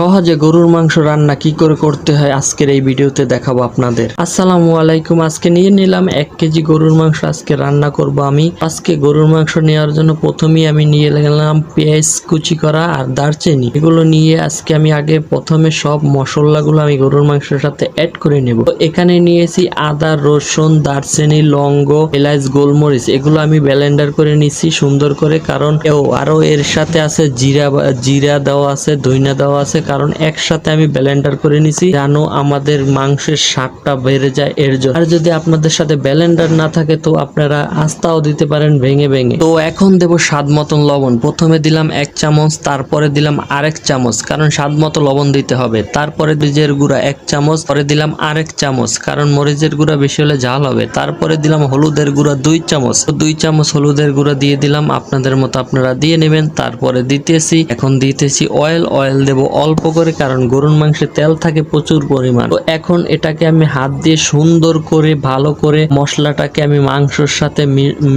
সহজে গরুর মাংস রান্না কি করে করতে হয় আজকের এই ভিডিওতে দেখাবো আপনাদের। আসসালামু আলাইকুম, আজকে নিয়ে নিলাম এক কেজি গরুর মাংস। আজকে রান্না করব আমি। আজকে গরুর মাংস নেওয়ার জন্য প্রথমেই আমি নিয়ে গেলাম পেঁয়াজ কুচি করা আর দারচিনি। এগুলো নিয়ে আজকে আমি আগে প্রথমে সব মশলাগুলো আমি গরুর মাংসের সাথে অ্যাড করে নেব। এখানে নিয়েছি আদা, রসুন, দারচিনি লঙ্গ এলাচ, গোলমরিচ। এগুলো আমি ব্লেন্ডার করে নিছি সুন্দর করে। কারণ আরও এর সাথে আছে জিরা জিরা দেওয়া আছে দইনা দেওয়া আছে। কারণ একসাথে আমি ব্লেন্ডার করে নিছি জানো আমাদের মাংসের স্বাদটা বেড়ে যায় এর জন্য। আর যদি আপনাদের সাথে ব্লেন্ডার না থাকে, তো আপনারা আস্তাও দিতে পারেন ভেঙে ভেঙে। তো এখন দেব স্বাদ মতন লবণ। প্রথমে দিলাম এক চামচ, তারপরে দিলাম আরেক চামচ, কারণ স্বাদ মতো লবণ দিতে হবে। তারপরে মরিচের গুঁড়া এক চামচ, পরে দিলাম আরেক চামচ, কারণ মরিচের গুঁড়া বেশি হলে ঝাল হবে। তারপরে দিলাম হলুদের গুঁড়া দুই চামচ। দুই চামচ হলুদের গুঁড়া দিয়ে দিলাম, আপনাদের মতো আপনারা দিয়ে নেবেন। তারপরে দিতেছি, এখন দিতেছি অয়েল অয়েল দেব অল্প করে কারণ গরুর মাংসে তেল থাকে প্রচুর পরিমাণ। তো এখন এটাকে আমি হাত দিয়ে সুন্দর করে, ভালো করে মশলাটাকে আমি মাংসর সাথে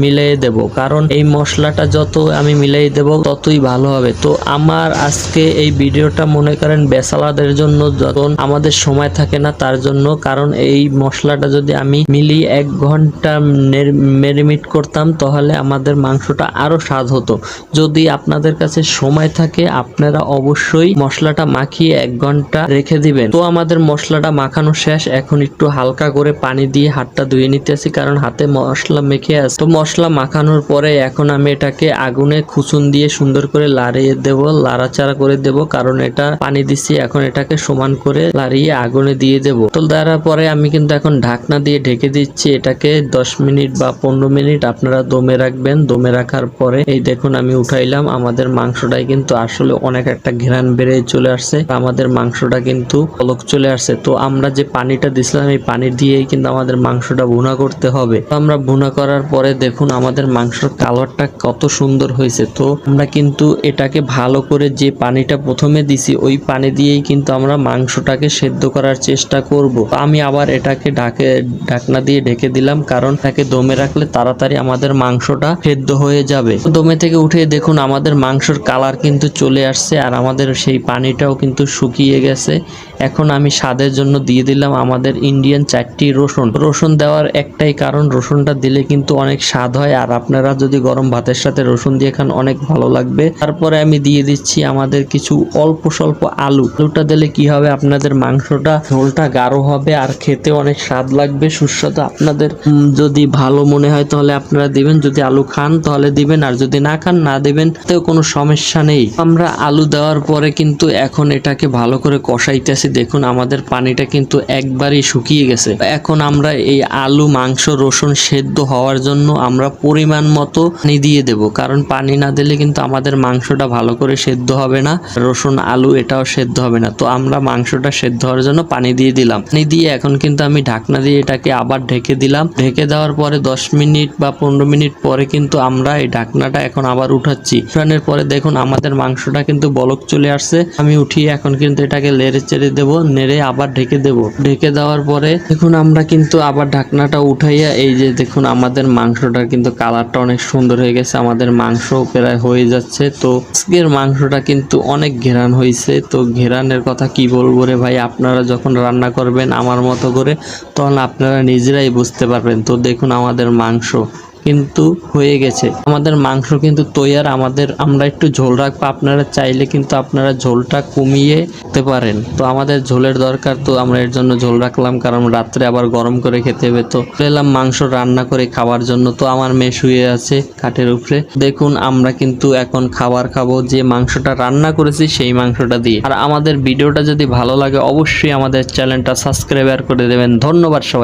মিলিয়ে দেব। কারণ এই মশলাটা যত আমি মিলিয়ে দেব, ততই ভালো হবে। তো আমার আজকে এই ভিডিওটা মনে করেন বেসালাদের জন্য যখন আমাদের সময় থাকে না তার জন্য। কারণ এই মশলাটা যদি আমি মিলিয়ে এক ঘণ্টা মেরিমিট করতাম তাহলে আমাদের মাংসটা আরও স্বাদ হতো। যদি আপনাদের কাছে সময় থাকে, আপনারা অবশ্যই মশলাটা মাখিয়ে এক ঘণ্টা রেখে দিবেন। তো আমাদের মশলাটা মাখানো শেষ। এখন একটু হালকা করে পানি দিয়ে হাতটা ধুয়ে নিতেছি কারণ হাতে মশলা মেখে আছে। তো মশলা মাখানোর পরে এখন আমি এটাকে আগুনে খুচুন দিয়ে সুন্দর করে লাড়িয়ে দেব, লাড়াচাড়া করে দেব, কারণ এটা পানি দিচ্ছি এখন এটাকে সমান করে লাড়িয়ে আগুনে দিয়ে দেব। তো দেওয়ার পরে আমি কিন্তু এখন ঢাকনা দিয়ে ঢেকে দিচ্ছি। এটাকে দশ মিনিট বা পনেরো মিনিট আপনারা দমে রাখবেন। দমে রাখার পরে এই দেখুন আমি উঠাইলাম। আমাদের মাংসটাই কিন্তু আসলে অনেক একটা ঘেরান বেড়ে চলে আসছে, আমাদের মাংসটা কিন্তু পলক চলে আসছে। তো আমরা যে পানিটা দিছিলাম, এই পানি দিয়েই কিন্তু আমাদের মাংসটা ভুনা করতে হবে। তো আমরা ভুনা করার পরে দেখুন, আমাদের মাংসর কালারটা কত সুন্দর হয়েছে। তো আমরা কিন্তু এটাকে ভালো করে যে পানিটা প্রথমে দিছি, ওই পানি দিয়েই কিন্তু আমরা মাংসটাকে সেদ্ধ করার চেষ্টা করব। আমি আবার এটাকে ঢাকে, ঢাকনা দিয়ে ঢেকে দিলাম, কারণ তাকে দমে রাখলে তাড়াতাড়ি আমাদের মাংসটা সেদ্ধ হয়ে যাবে। দমে থেকে উঠে দেখুন, আমাদের মাংসর কালার কিন্তু চলে আসছে, আর আমাদের সেই পানিটাও কিন্তু শুকিয়ে গেছে। এখন আমি স্বাদের জন্য দিয়ে দিলাম আমাদের ইন্ডিয়ান চারটি রসুন। রসুন দেওয়ার একটাই কারণ, রসুনটা দিলে কিন্তু অনেক স্বাদ হয়। আর আপনারা যদি গরম ভাতের সাথে রসুন দিয়ে খান, অনেক ভালো লাগবে। তারপরে আমি দিয়ে দিচ্ছি আমাদের কিছু অল্প স্বল্প আলু। আলুটা দিলে কি হবে? আপনাদের মাংসটা, ঝোলটা গাঢ় হবে আর খেতে অনেক স্বাদ লাগবে, সুস্বাদু। আপনাদের যদি ভালো মনে হয় তাহলে আপনারা দিবেন। যদি আলু খান তাহলে দিবেন। আর যদি না খান, না দিবেন, তাতেও কোনো সমস্যা নেই। আমরা আলু দেওয়ার পরে কিন্তু এখন এটাকে ভালো করে কষাইতেছি। দেখুন, আমাদের পানিটা কিন্তু একবারই শুকিয়ে গেছে। এখন আমরা এই আলু, মাংস, রসুন সেদ্ধ হওয়ার জন্য আমরা পরিমাণ মতো পানি দিয়ে দেব। কারণ পানি না দিলে কিন্তু আমাদের মাংসটা ভালো করে সেদ্ধ হবে না, রসুন, আলু এটাও সেদ্ধ হবে না। তো আমরা মাংসটা সেদ্ধ হওয়ার জন্য পানি দিয়ে দিলাম। পানি দিয়ে এখন কিন্তু আমি ঢাকনা দিয়ে এটাকে আবার ঢেকে দিলাম। ঢেকে দেওয়ার পরে দশ মিনিট বা পনেরো মিনিট পরে কিন্তু আমরা এই ঢাকনাটা এখন আবার উঠাচ্ছি। উঠানোর পরে দেখুন, আমাদের মাংসটা কিন্তু বলক চলে আসছে। আমি উঠিয়ে এখন কিন্তু এটাকে লেড়ে চেড়ে দেব, নেড়ে আবার ঢেকে দেব। ঢেকে দেওয়ার পরে দেখুন আমরা কিন্তু আবার ঢাকনাটা উঠাইয়া, এই যে দেখুন আমাদের মাংসটার কিন্তু কালারটা অনেক সুন্দর হয়ে গেছে, আমাদের মাংস প্রায় হয়ে যাচ্ছে। তো আজকের মাংসটা কিন্তু অনেক ঘেরান হয়েছে তো ঘেরানের কথা কি বলব রে ভাই? আপনারা যখন রান্না করবেন আমার মতো করে, তখন আপনারা নিজেরাই বুঝতে পারবেন। তো দেখুন আমাদের মাংস কিন্তু হয়ে গেছে। আমাদের মাংস কিন্তু তৈয়ার, আমাদের, আমরা একটু ঝোল রাখব। আপনারা চাইলে কিন্তু আপনারা ঝোলটা কমিয়ে দিতে পারেন। তো আমাদের ঝোলের দরকার, তো আমরা এর জন্য ঝোল রাখলাম, কারণ রাত্রে আবার গরম করে খেতে হবে। তো এলাম মাংস রান্না করে খাওয়ার জন্য। তো আমার মেয়ে শুয়ে আছে কাঠের উপরে। দেখুন, আমরা কিন্তু এখন খাবার খাব। যে মাংসটা রান্না করেছি, সেই মাংসটা দিয়ে। আর আমাদের ভিডিওটা যদি ভালো লাগে, অবশ্যই আমাদের চ্যানেলটা সাবস্ক্রাইবার করে দেবেন। ধন্যবাদ সবাই।